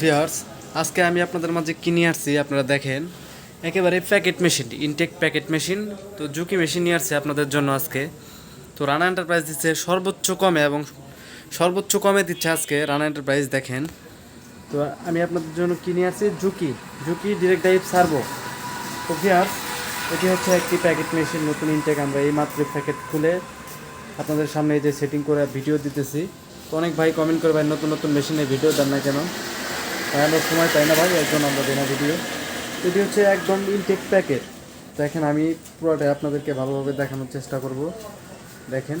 Viewers আজকে আমি আপনাদের মাঝে কিনে আসছি আপনারা দেখেন। একেবারে packet machine, intake packet machine, তো ঝুঁকি মেশিন নিয়ে আসছি আপনাদের জন্য আজকে। তো রানা এন্টারপ্রাইজ দিচ্ছে সর্বোচ্চ কমে এবং সর্বোচ্চ কমে দিচ্ছে আজকে রানা এন্টারপ্রাইজ, দেখেন। তো আমি আপনাদের জন্য কিনে আসছি? Juki Juki direct drive servo তো ভিয়ার্স এটি হচ্ছে একটি প্যাকেট মেশিন, নতুন ইনটেক, আমরা এই মাত্র প্যাকেট খুলে আপনাদের সামনে এই যে সেটিং করে ভিডিও দিতেছি। তো অনেক ভাই কমেন্ট করে, ভাই, নতুন নতুন মেশিনে ভিডিও দেন না কেন? তাই আমরা সময় পাই না ভাই? একজন আমরা দেনা ভিডিও। এটি হচ্ছে একদম ইনটেক প্যাকেট দেখেন, আমি পুরোটাই আপনাদেরকে ভালোভাবে দেখানোর চেষ্টা করব। দেখেন।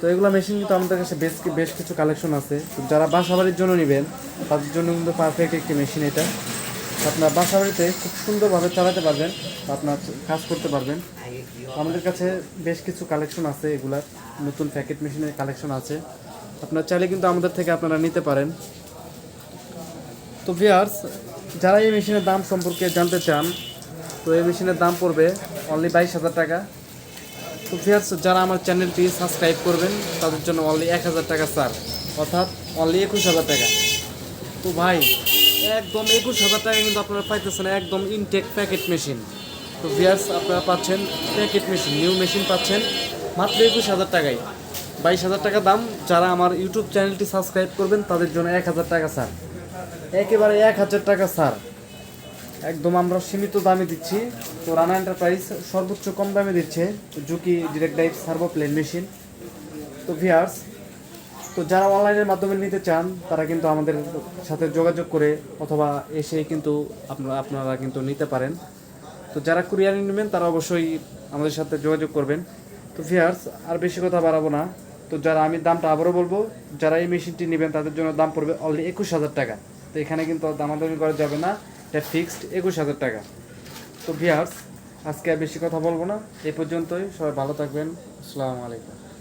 তো এগুলো মেশিন কিন্তু আমাদের কাছে বেশ বেশ কিছু কালেকশন আছে। যারা বাসাবাড়ির জন্য নেবেন, তাদের জন্য কিন্তু পারফেক্ট একটি মেশিন এটা। আপনার বাসা বাড়িতে খুব সুন্দরভাবে চালাতে পারবেন, আপনার কাজ করতে পারবেন। আমাদের কাছে বেশ কিছু কালেকশন আছে এগুলার। নতুন প্যাকেট মেশিনের কালেকশন আছে। আপনার চাইলে কিন্তু আমাদের থেকে আপনারা নিতে পারেন। তো ভিয়ার্স যারা এই মেশিনের দাম সম্পর্কে জানতে চান, তো এই মেশিনের দাম পড়বে অনলি বাইশ হাজার টাকা। তো ভিয়ার্স যারা আমার চ্যানেলটি সাবস্ক্রাইব করবেন, তাদের জন্য অনলি এক হাজার টাকা স্যার অর্থাৎ অনলি একুশ হাজার টাকা। তো ভাই, একদম একুশ হাজার টাকা কিন্তু আপনারা পাইতেছেন একদম ইনটেক প্যাকেট মেশিন তো ভিয়ার্স আপনারা পাচ্ছেন প্যাকেট মেশিন নিউ মেশিন পাচ্ছেন মাত্র একুশ হাজার টাকায়। বাইশ হাজার টাকা দাম, যারা আমার ইউটিউব চ্যানেলটি সাবস্ক্রাইব করবেন, তাদের জন্য এক হাজার টাকা স্যার একেবারে এক হাজার টাকা, স্যার। একদম আমরা সীমিত দামে দিচ্ছি। তো রানা এন্টারপ্রাইজ সর্বোচ্চ কম দামে দিচ্ছে। Juki direct drive servo plain machine তো ভিয়ার্স তো যারা অনলাইনের মাধ্যমে নিতে চান, তারা কিন্তু আমাদের সাথে যোগাযোগ করে অথবা এসে কিন্তু আপনারা আপনারা কিন্তু নিতে পারেন। তো যারা কুরিয়ারে নেবেন, তারা অবশ্যই আমাদের সাথে যোগাযোগ করবেন। তো ভিয়ার্স আর বেশি কথা বাড়াবো না। তো যারা আমি দামটা আবারও বলব, যারা এই মেশিনটি নেবেন, তাদের জন্য দাম পড়বে অনলি একুশ হাজার টাকা। তো এখানে কিন্তু দামাদামি করা যাবে না। এটা ফিক্সড একুশ হাজার টাকা। তো ভিয়ার্স আজকে আর বেশি কথা বলব না। এ পর্যন্তই। সবাই ভালো থাকবেন। আসসালামু আলাইকুম।